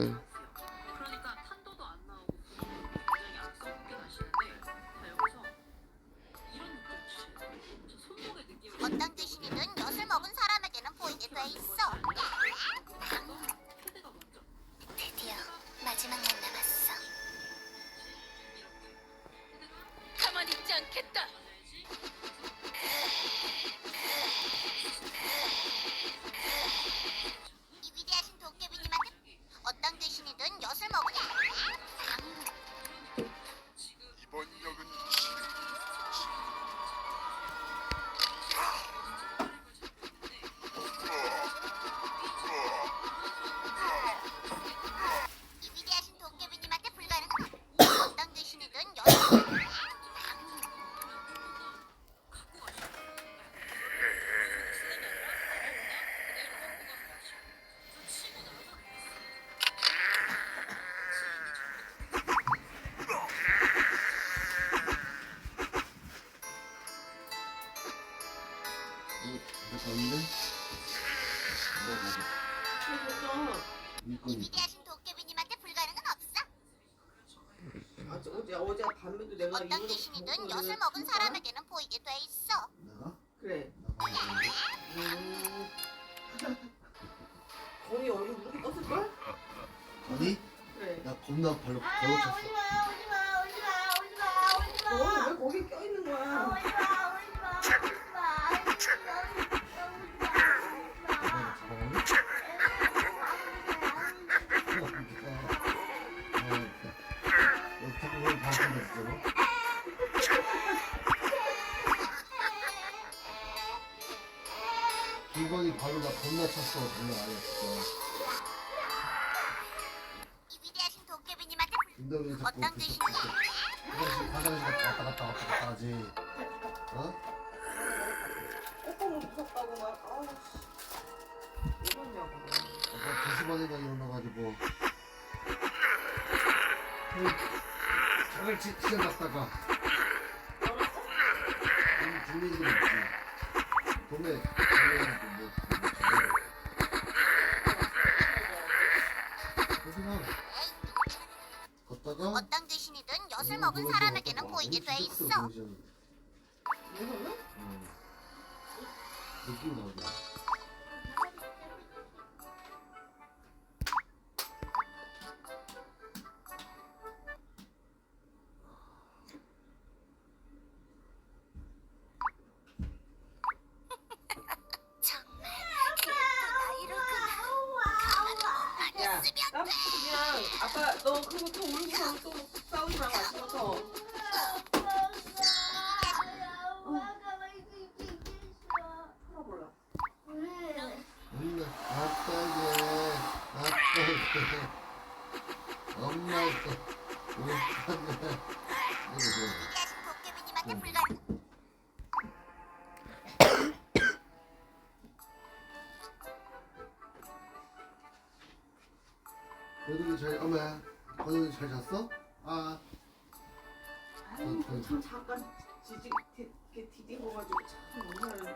네. 어떤 귀신이든 엿을 먹은 사람에게는 보이게 돼 있어. 드디어 마지막 날 남았어. 가만히 있지 않겠다. 음, 음, 음, 잠깐만요. 이 이건 위대하신 도깨비님한테 불가능은 없어. 아, 저 어제 어제 밤에도 내가 어떤 이거를 귀신이든 먹고 엿을. 먹은 사람에게는 보이게 돼 있어. 그래. 음. 거기 얼굴 물이 떴을 걸? 아니 그래. 나 겁나 발로 아, 걸어 쳤어. 너는 왜 거기 껴 있는 거야? 잡아먹 기왜 방송했어? 길건이 발로 나 겁나 쳤어. 장난. 이 위대하신 도깨비님한테 어떤 귀신이 화장실 화장실 갔다 갔다 왔다 갔다 하지? 어? 꼬꼬무 무섭다고 막. 아우 씨. 이러냐고. 아까 두시반에가 일어나가지고 자 갈 치- 치장 갔다가 알았어? 우리 주민들 있지 동네 장애인들 뭐 그냥 걷다가 어떤 귀신이든 엿을 먹은 사람에게는 보이게 돼 있어. 무서워? 느낌 나오죠. 정 도깨비님한테. 거둥이 잘 엄마 거둥이 잘 잤어? 아 아유, 참 잠깐 지지 이렇게 디디고 가지고 참 오늘